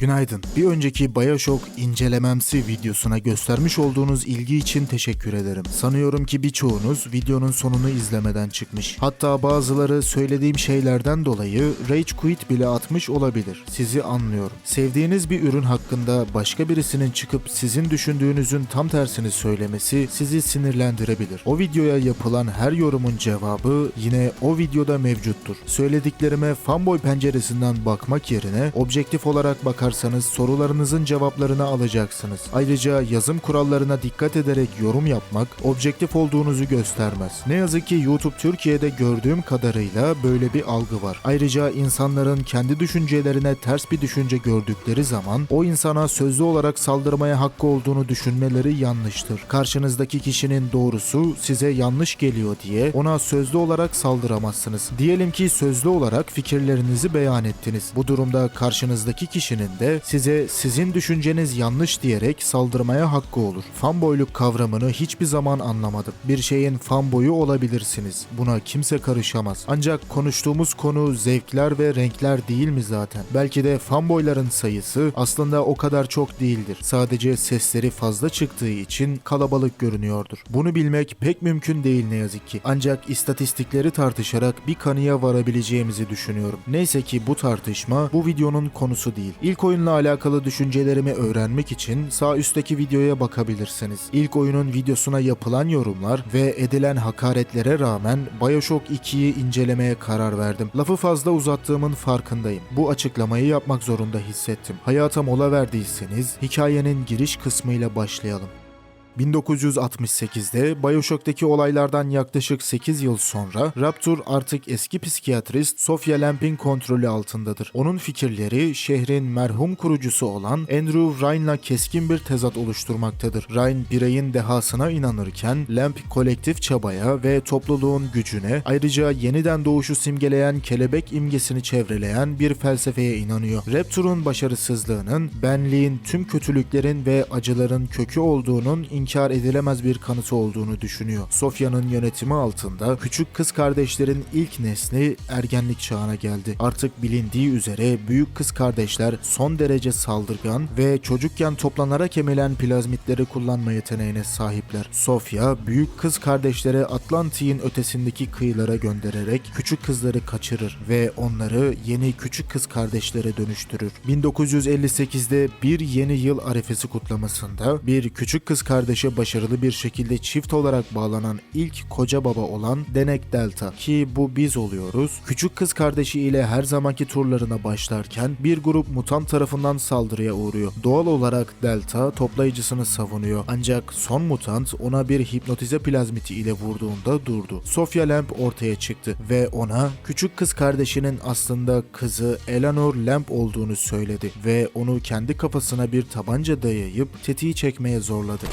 Günaydın. Bir önceki Bioshock incelememsi videosuna göstermiş olduğunuz ilgi için teşekkür ederim. Sanıyorum ki birçoğunuz videonun sonunu izlemeden çıkmış. Hatta bazıları söylediğim şeylerden dolayı Rage Quit bile atmış olabilir. Sizi anlıyorum. Sevdiğiniz bir ürün hakkında başka birisinin çıkıp sizin düşündüğünüzün tam tersini söylemesi sizi sinirlendirebilir. O videoya yapılan her yorumun cevabı yine o videoda mevcuttur. Söylediklerime fanboy penceresinden bakmak yerine objektif olarak bakarsanız sorularınızın cevaplarını alacaksınız. Ayrıca yazım kurallarına dikkat ederek yorum yapmak objektif olduğunuzu göstermez. Ne yazık ki YouTube Türkiye'de gördüğüm kadarıyla böyle bir algı var. Ayrıca insanların kendi düşüncelerine ters bir düşünce gördükleri zaman o insana sözlü olarak saldırmaya hakkı olduğunu düşünmeleri yanlıştır. Karşınızdaki kişinin doğrusu size yanlış geliyor diye ona sözlü olarak saldıramazsınız. Diyelim ki sözlü olarak fikirlerinizi beyan ettiniz. Bu durumda karşınızdaki kişinin de size sizin düşünceniz yanlış diyerek saldırmaya hakkı olur. Fanboyluk kavramını hiçbir zaman anlamadım. Bir şeyin fanboyu olabilirsiniz. Buna kimse karışamaz. Ancak konuştuğumuz konu zevkler ve renkler değil mi zaten? Belki de fanboyların sayısı aslında o kadar çok değildir. Sadece sesleri fazla çıktığı için kalabalık görünüyordur. Bunu bilmek pek mümkün değil ne yazık ki. Ancak istatistikleri tartışarak bir kanıya varabileceğimizi düşünüyorum. Neyse ki bu tartışma bu videonun konusu değil. İlk oyunla alakalı düşüncelerimi öğrenmek için sağ üstteki videoya bakabilirsiniz. İlk oyunun videosuna yapılan yorumlar ve edilen hakaretlere rağmen Bioshock 2'yi incelemeye karar verdim. Lafı fazla uzattığımın farkındayım. Bu açıklamayı yapmak zorunda hissettim. Hayata mola verdiyseniz hikayenin giriş kısmıyla başlayalım. 1968'de Bioshock'taki olaylardan yaklaşık 8 yıl sonra Rapture artık eski psikiyatrist Sofia Lamp'in kontrolü altındadır. Onun fikirleri şehrin merhum kurucusu olan Andrew Ryan'la keskin bir tezat oluşturmaktadır. Ryan bireyin dehasına inanırken Lamp kolektif çabaya ve topluluğun gücüne ayrıca yeniden doğuşu simgeleyen kelebek imgesini çevreleyen bir felsefeye inanıyor. Rapture'un başarısızlığının benliğin tüm kötülüklerin ve acıların kökü olduğunun inkar edilemez bir kanıtı olduğunu düşünüyor. Sofya'nın yönetimi altında küçük kız kardeşlerin ilk nesli ergenlik çağına geldi. Artık bilindiği üzere büyük kız kardeşler son derece saldırgan ve çocukken toplanarak emilen plazmitleri kullanma yeteneğine sahipler. Sofya büyük kız kardeşleri Atlantik'in ötesindeki kıyılara göndererek küçük kızları kaçırır ve onları yeni küçük kız kardeşlere dönüştürür. 1958'de bir yeni yıl arifesi kutlamasında bir küçük kız kardeşe başarılı bir şekilde çift olarak bağlanan ilk koca baba olan Denek Delta ki bu biz oluyoruz. Küçük kız kardeşi ile her zamanki turlarına başlarken bir grup mutant tarafından saldırıya uğruyor. Doğal olarak Delta toplayıcısını savunuyor. Ancak son mutant ona bir hipnotize plazmiti ile vurduğunda durdu. Sofia Lamp ortaya çıktı ve ona küçük kız kardeşinin aslında kızı Eleanor Lamp olduğunu söyledi ve onu kendi kafasına bir tabanca dayayıp tetiği çekmeye zorladı.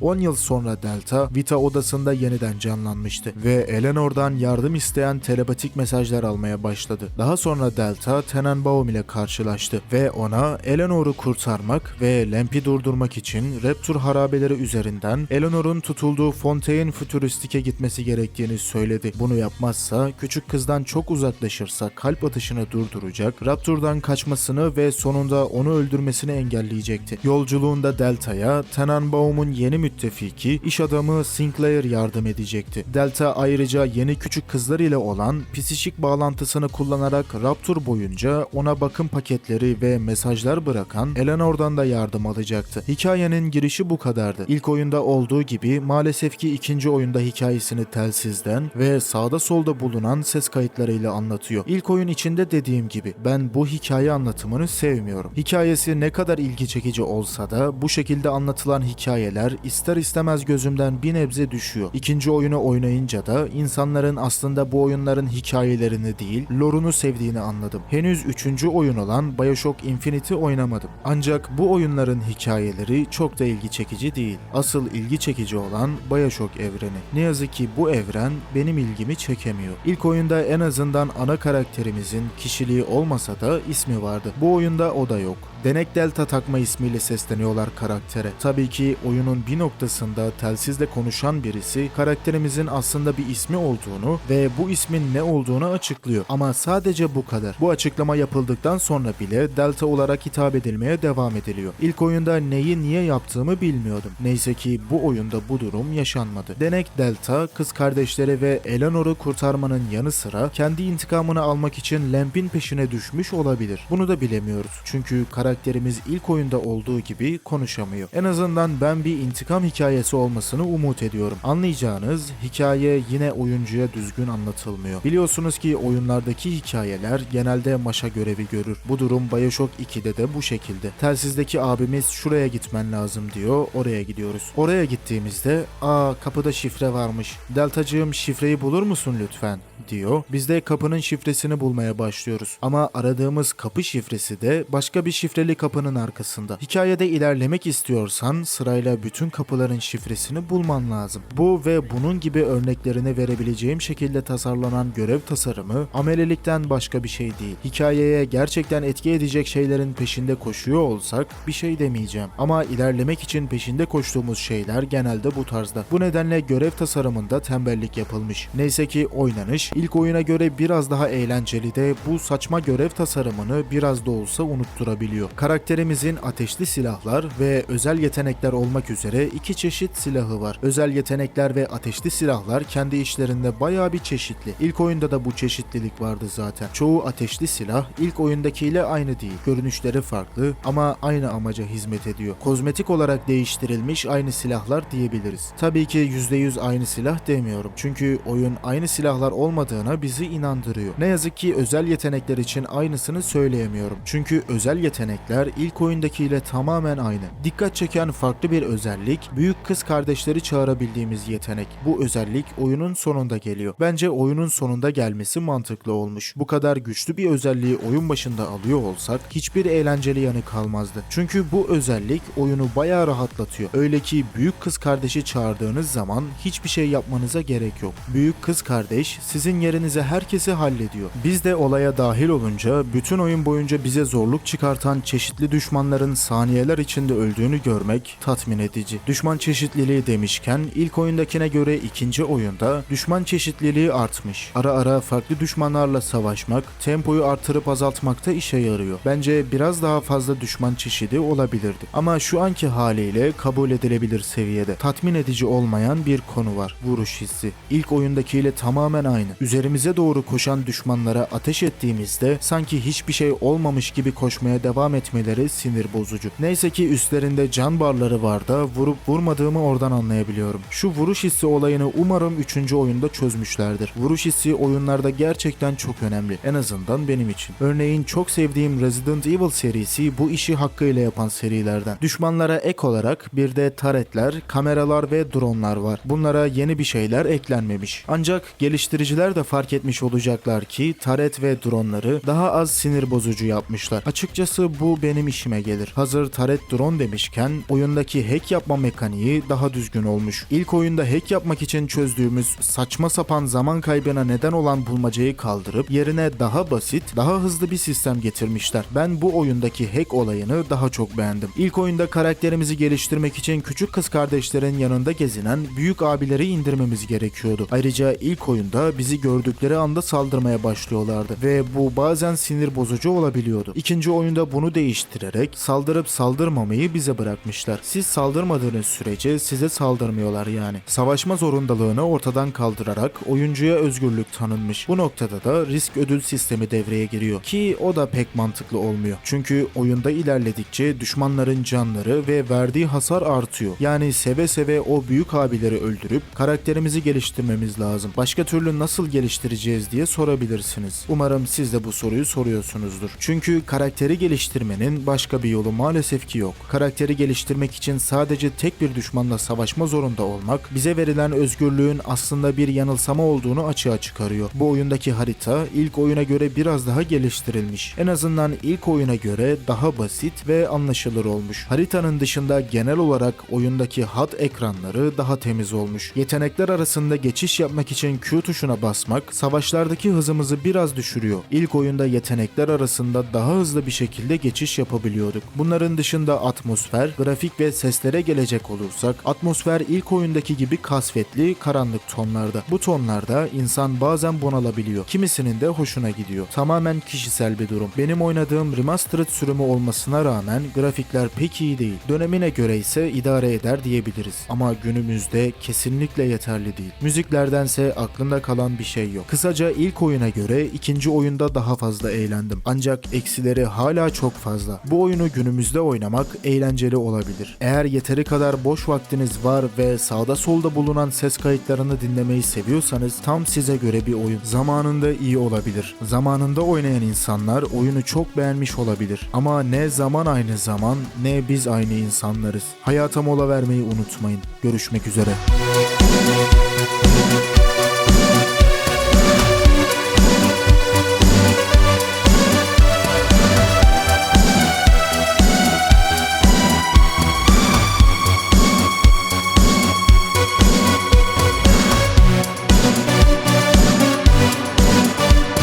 10 yıl sonra Delta, Vita odasında yeniden canlanmıştı ve Eleanor'dan yardım isteyen telepatik mesajlar almaya başladı. Daha sonra Delta, Tenenbaum ile karşılaştı ve ona Eleanor'u kurtarmak ve Lamp'i durdurmak için Rapture harabeleri üzerinden Eleanor'un tutulduğu Fontaine Futuristik'e gitmesi gerektiğini söyledi. Bunu yapmazsa, küçük kızdan çok uzaklaşırsa kalp atışını durduracak, Rapture'dan kaçmasını ve sonunda onu öldürmesini engelleyecekti. Yolculuğunda Delta'ya Tenenbaum'un yeni müttefiki, iş adamı Sinclair yardım edecekti. Delta ayrıca yeni küçük kızlar ile olan psişik bağlantısını kullanarak Rapture boyunca ona bakım paketleri ve mesajlar bırakan Eleanor'dan da yardım alacaktı. Hikayenin girişi bu kadardı. İlk oyunda olduğu gibi maalesef ki ikinci oyunda hikayesini telsizden ve sağda solda bulunan ses kayıtlarıyla anlatıyor. İlk oyun içinde dediğim gibi ben bu hikaye anlatımını sevmiyorum. Hikayesi ne kadar ilgi çekici olsa da bu şekilde anlatılan hikayeler ister istemez gözümden bir nebze düşüyor. İkinci oyunu oynayınca da insanların aslında bu oyunların hikayelerini değil, lore'unu sevdiğini anladım. Henüz üçüncü oyun olan Bioshock Infinity oynamadım. Ancak bu oyunların hikayeleri çok da ilgi çekici değil. Asıl ilgi çekici olan Bioshock evreni. Ne yazık ki bu evren benim ilgimi çekemiyor. İlk oyunda en azından ana karakterimizin kişiliği olmasa da ismi vardı. Bu oyunda o da yok. Denek Delta takma ismiyle sesleniyorlar karaktere. Tabii ki oyunun bir noktasında telsizle konuşan birisi karakterimizin aslında bir ismi olduğunu ve bu ismin ne olduğunu açıklıyor. Ama sadece bu kadar. Bu açıklama yapıldıktan sonra bile Delta olarak hitap edilmeye devam ediliyor. İlk oyunda neyi niye yaptığımı bilmiyordum. Neyse ki bu oyunda bu durum yaşanmadı. Denek Delta kız kardeşleri ve Eleanor'u kurtarmanın yanı sıra kendi intikamını almak için Lamp'in peşine düşmüş olabilir. Bunu da bilemiyoruz. Çünkü karakterimiz ilk oyunda olduğu gibi konuşamıyor. En azından ben bir intikam hikayesi olmasını umut ediyorum. Anlayacağınız hikaye yine oyuncuya düzgün anlatılmıyor. Biliyorsunuz ki oyunlardaki hikayeler genelde maşa görevi görür. Bu durum Bioshock 2'de de bu şekilde. Telsizdeki abimiz şuraya gitmen lazım diyor. Oraya gidiyoruz. Oraya gittiğimizde aa kapıda şifre varmış. Deltacığım şifreyi bulur musun lütfen? diyor. Biz de kapının şifresini bulmaya başlıyoruz. Ama aradığımız kapı şifresi de başka bir şifreli kapının arkasında. Hikayede ilerlemek istiyorsan sırayla bütün kapıların şifresini bulman lazım. Bu ve bunun gibi örneklerini verebileceğim şekilde tasarlanan görev tasarımı amelelikten başka bir şey değil. Hikayeye gerçekten etki edecek şeylerin peşinde koşuyor olsak bir şey demeyeceğim. Ama ilerlemek için peşinde koştuğumuz şeyler genelde bu tarzda. Bu nedenle görev tasarımında tembellik yapılmış. Neyse ki oynanış ilk oyuna göre biraz daha eğlenceli de bu saçma görev tasarımını biraz da olsa unutturabiliyor. Karakterimizin ateşli silahlar ve özel yetenekler olmak üzere iki çeşit silahı var. Özel yetenekler ve ateşli silahlar kendi işlerinde bayağı bir çeşitli. İlk oyunda da bu çeşitlilik vardı zaten. Çoğu ateşli silah ilk oyundakiyle aynı değil. Görünüşleri farklı ama aynı amaca hizmet ediyor. Kozmetik olarak değiştirilmiş aynı silahlar diyebiliriz. Tabii ki %100 aynı silah demiyorum. Çünkü oyun aynı silahlar olmadığına bizi inandırıyor. Ne yazık ki özel yetenekler için aynısını söyleyemiyorum. Çünkü özel yetenekler ilk oyundakiyle tamamen aynı. Dikkat çeken farklı bir özellik büyük kız kardeşleri çağırabildiğimiz yetenek. Bu özellik oyunun sonunda geliyor. Bence oyunun sonunda gelmesi mantıklı olmuş. Bu kadar güçlü bir özelliği oyun başında alıyor olsak hiçbir eğlenceli yanı kalmazdı. Çünkü bu özellik oyunu bayağı rahatlatıyor. Öyle ki büyük kız kardeşi çağırdığınız zaman hiçbir şey yapmanıza gerek yok. Büyük kız kardeş sizin yerinize herkesi hallediyor. Biz de olaya dahil olunca bütün oyun boyunca bize zorluk çıkartan çeşitli düşmanların saniyeler içinde öldüğünü görmek tatmin edici. Düşman çeşitliliği demişken ilk oyundakine göre ikinci oyunda düşman çeşitliliği artmış. Ara ara farklı düşmanlarla savaşmak tempoyu artırıp azaltmakta işe yarıyor. Bence biraz daha fazla düşman çeşidi olabilirdi. Ama şu anki haliyle kabul edilebilir seviyede. Tatmin edici olmayan bir konu var. Vuruş hissi. İlk oyundakiyle tamamen aynı. Üzerimize doğru koşan düşmanlara ateş ettiğimizde sanki hiçbir şey olmamış gibi koşmaya devam etmeleri sinir bozucu. Neyse ki üstlerinde can barları var da vurup vurmadığımı oradan anlayabiliyorum. Şu vuruş hissi olayını umarım 3. oyunda çözmüşlerdir. Vuruş hissi oyunlarda gerçekten çok önemli. En azından benim için. Örneğin çok sevdiğim Resident Evil serisi bu işi hakkıyla yapan serilerden. Düşmanlara ek olarak bir de taretler, kameralar ve dronlar var. Bunlara yeni bir şeyler eklenmemiş. Ancak geliştiriciler de fark etmiş olacaklar ki taret ve dronları daha az sinir bozucu yapmışlar. Açıkçası bu benim işime gelir. Hazır taret drone demişken oyundaki hack yapma mekaniği daha düzgün olmuş. İlk oyunda hack yapmak için çözdüğümüz saçma sapan zaman kaybına neden olan bulmacayı kaldırıp yerine daha basit, daha hızlı bir sistem getirmişler. Ben bu oyundaki hack olayını daha çok beğendim. İlk oyunda karakterimizi geliştirmek için küçük kız kardeşlerin yanında gezinen büyük abileri indirmemiz gerekiyordu. Ayrıca ilk oyunda bizi gördükleri anda saldırmaya başlıyorlardı ve bu bazen sinir bozucu olabiliyordu. İkinci oyunda bunu değiştirerek saldırıp saldırmamayı bize bırakmışlar. Siz saldırmadığınız sürece size saldırmıyorlar yani. Savaşma zorundalığını ortadan kaldırarak oyuncuya özgürlük tanınmış. Bu noktada da risk ödül sistemi devreye giriyor ki o da pek mantıklı olmuyor. Çünkü oyunda ilerledikçe düşmanların canları ve verdiği hasar artıyor. Yani seve seve o büyük abileri öldürüp karakterimizi geliştirmemiz lazım. Başka türlü nasıl geliştireceğiz diye sorabilirsiniz. Umarım siz de bu soruyu soruyorsunuzdur. Çünkü karakteri geliştirmenin başka bir yolu maalesef ki yok. Karakteri geliştirmek için sadece tek bir düşmanla savaşma zorunda olmak bize verilen özgürlüğün aslında bir yanılsama olduğunu açığa çıkarıyor. Bu oyundaki harita ilk oyuna göre biraz daha geliştirilmiş. En azından ilk oyuna göre daha basit ve anlaşılır olmuş. Haritanın dışında genel olarak oyundaki HUD ekranları daha temiz olmuş. Yetenekler arasında geçiş yapmak için Q tuşuna basmak savaşlardaki hızımızı biraz düşürüyor. İlk oyunda yetenekler arasında daha hızlı bir şekilde geçiş yapabiliyorduk. Bunların dışında atmosfer, grafik ve seslere gelecek olursak atmosfer ilk oyundaki gibi kasvetli, karanlık tonlarda. Bu tonlarda insan bazen bunalabiliyor. Kimisinin de hoşuna gidiyor. Tamamen kişisel bir durum. Benim oynadığım remastered sürümü olmasına rağmen grafikler pek iyi değil. Dönemine göre ise idare eder diyebiliriz. Ama günümüzde kesinlikle yeterli değil. Müziklerdense aklımda kalan bir şey yok. Kısaca ilk oyuna göre ikinci oyunda daha fazla eğlendim. Ancak eksileri hala çok fazla. Bu oyunu günümüzde oynamak eğlenceli olabilir. Eğer yeteri kadar boş vaktiniz var ve sağda solda bulunan ses kayıtlarını dinlemeyi seviyorsanız tam size göre bir oyun. Zamanında iyi olabilir. Zamanında oynayan insanlar oyunu çok beğenmiş olabilir. Ama ne zaman aynı zaman ne biz aynı insanlarız. Hayata mola vermeyi unutmayın. Görüşmek üzere.